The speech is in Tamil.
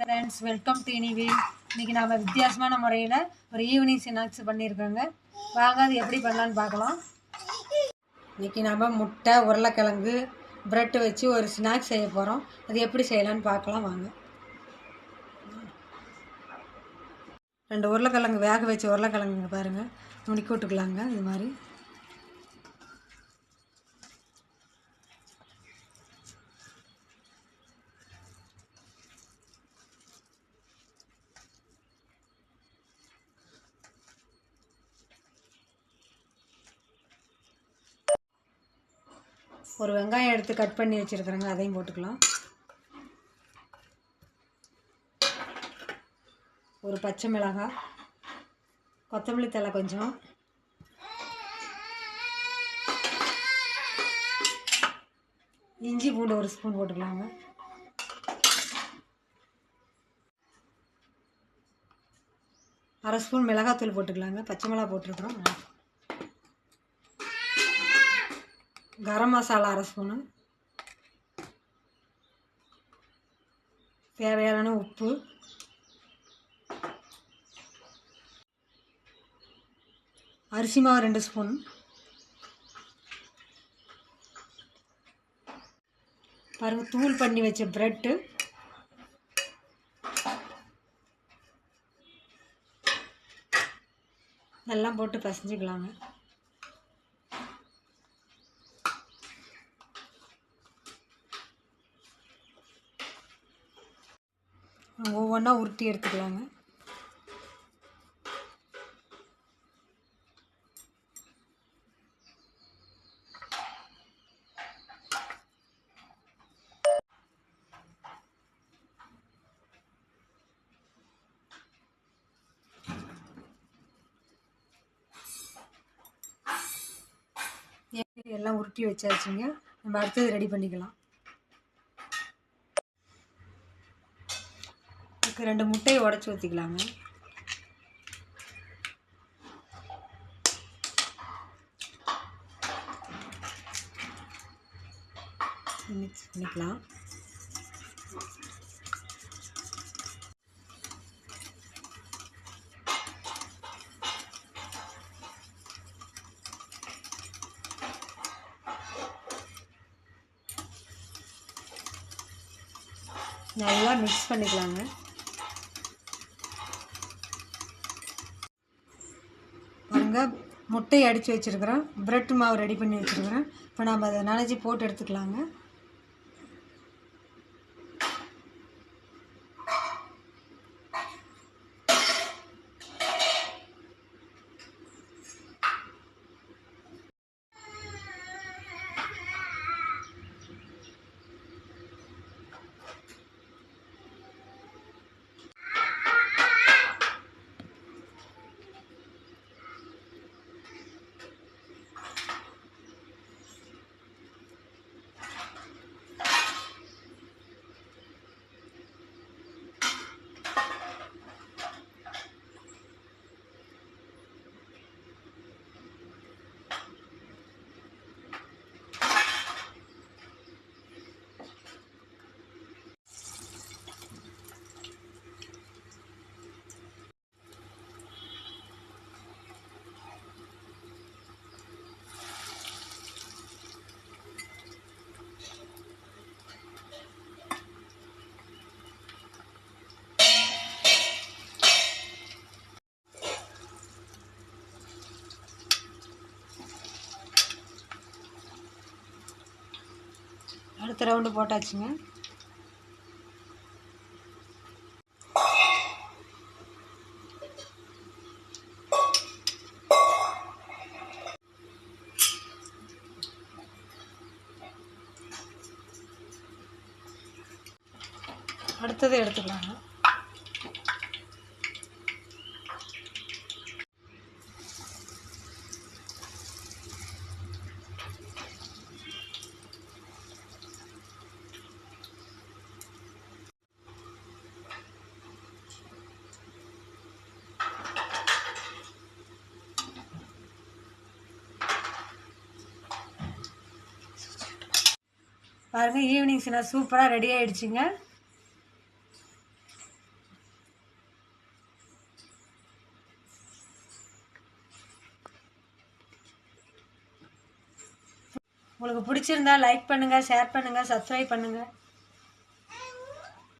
Friends welcome to இனிவி. இன்றைக்கி நாம் வித்தியாசமான முறையில் ஒரு ஈவினிங் ஸ்நாக்ஸ் பண்ணியிருக்கோங்க. வாங்க அது எப்படி பண்ணலான்னு பார்க்கலாம். இன்றைக்கி நாம் முட்டை உருளைக்கிழங்கு ப்ரெட்டு வச்சு ஒரு ஸ்நாக்ஸ் செய்ய போகிறோம் அது எப்படி செய்யலான்னு பார்க்கலாம் வாங்க. ரெண்டு உருளைக்கிழங்கு வேக வச்சு உருளைக்கிழங்குங்க பாருங்கள் முடிக்கி விட்டுக்கலாங்க இது மாதிரி. ஒரு வெங்காயம் எடுத்து கட் பண்ணி வச்சுருக்குறேங்க அதையும் போட்டுக்கலாம். ஒரு பச்சை மிளகாய் கொத்தமல்லி தழை கொஞ்சம். இஞ்சி பூண்டு ஒரு ஸ்பூன் போட்டுக்கலாங்க. அரை ஸ்பூன் மிளகாத்தூள் போட்டுக்கலாங்க பச்சை மிளகா போட்டிருக்கிறோம். கரம் மசாலா அரை ஸ்பூனு. தேவையான உப்பு. அரிசி மாவு ரெண்டு ஸ்பூன். பாருங்கள் தூள் பண்ணி வச்ச ப்ரெட்டு. எல்லாம் போட்டு பிசைஞ்சிக்கலாங்க. ஒவ்வொன்றா உருட்டி எடுத்துக்கலாங்க. எல்லாம் உருட்டி வச்சாச்சுங்க. நம்ம அடுத்தது ரெடி பண்ணிக்கலாம். ரெண்டு முட்டையை உடச்சி ஊற்றிக்கலாங்க மிக்ஸ் பண்ணிக்கலாம். நல்லா மிக்ஸ் பண்ணிக்கலாங்க. பாருங்க முட்டையை அடித்து வச்சுருக்குறோம். ப்ரெட் மாவு ரெடி பண்ணி வச்சுருக்குறோம். இப்போ நம்ம அதை நனைச்சி போட்டு எடுத்துக்கலாங்க. அடுத்த ரவுண்டு போட்டாச்சுங்க. அடுத்தது எடுத்துக்கலாங்க. பாருங்கள் ஈவினிங் சினா சூப்பராக ரெடி ஆகிடுச்சிங்க உங்களுக்கு பிடிச்சிருந்தா லைக் பண்ணுங்கள் ஷேர் பண்ணுங்கள் சப்ஸ்கிரைப் பண்ணுங்கள்